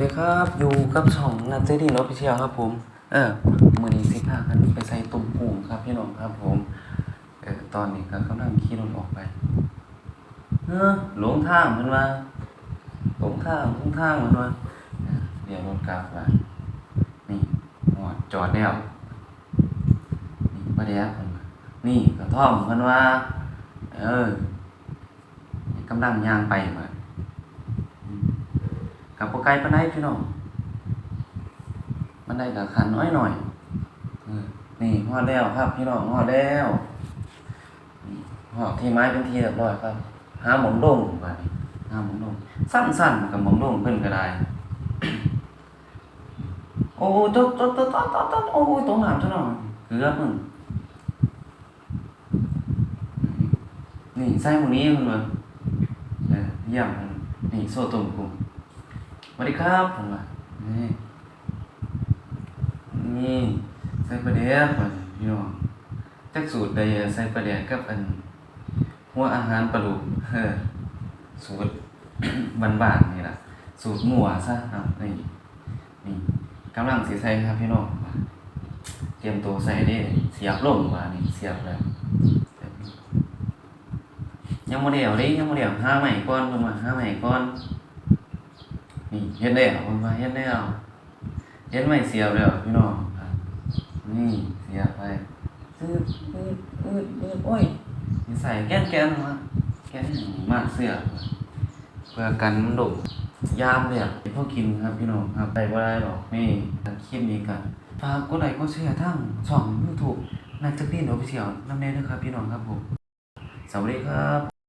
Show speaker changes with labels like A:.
A: ดีครับ อยู่กับช่องนัทเจดีนอฟิเชียลครับผม เออมือนี้สิพากันไปใส่ตุ่มปูงครับพี่น้องครับผม เออตอนนี้ก็กำลังขี่รถออกไปเออหลงทางเพิ่นว่าหลงทางหลงทางเพิ่นว่าเดี๋ยวรถกลับว่านี่หอดจอดแล้วนี่บ่ได้เพิ่นว่านี่กระท่อมเพิ่นว่า เออกำลังย่างไปหมา กับปไกลปานใดพี่น้องมันได้กับขันน้อยหน่อยนี่ฮอดแล้วครับ พี่น้องฮอดแล้วนี่อดที่ไม้เป็นทีเรียบร้อยครับ หาหมองดงว่านี่หาหมองดงสั้นๆกับหมองดงเพิ่นก็ได้โอ้ยตตตตตตโอ้ยตกน้ำซะหน่อยเกือบมึงนี่ใส่หมองนี้เพิ่นว่าเออเยี่ยมนี่โซ่ตุ่มกุ้ง สวัสดีครับผมว่านี่นี่ใส่ประเดี๋ยวพี่น้องจักสูตรใดใส่ประเดี๋ยวกับอันหัวอาหารปลาดุกเออสูตรบ้านๆนี่แหละสูตรหมัวซะครับนี่นี่กำลังสิใส่ครับพี่น้องเตรียมตัวใส่เด้เสียบลงว่านี่เสียบแล้วยังบ่ได้เอาเด้ยังบ่ได้เอาหาใหม่ก่อนเพิ่นว่าห้าใหม่ก่อน นี่เฮ็ดแล้วเพิ่นว่าเฮ็ดแล้วเฮ็ดใหม่เสียบแล้วพี่น้องครับนี่เสียบไปซื้ออืดอืดอืดโอ้ยนี่ใส่แก้นๆมาแก้นมากเสื้อเพื่อกันมันดมยามเลยอะพวกกินครับพี่น้องครับไปบ่ได้หรอกนี่คลิปนี้กันฝากกดไลค์กดแชร์ทางช่อง YouTube นักจักรีนออฟฟิเชียลนำแน่เด้อครับพี่น้องครับผมสวัสดีครับ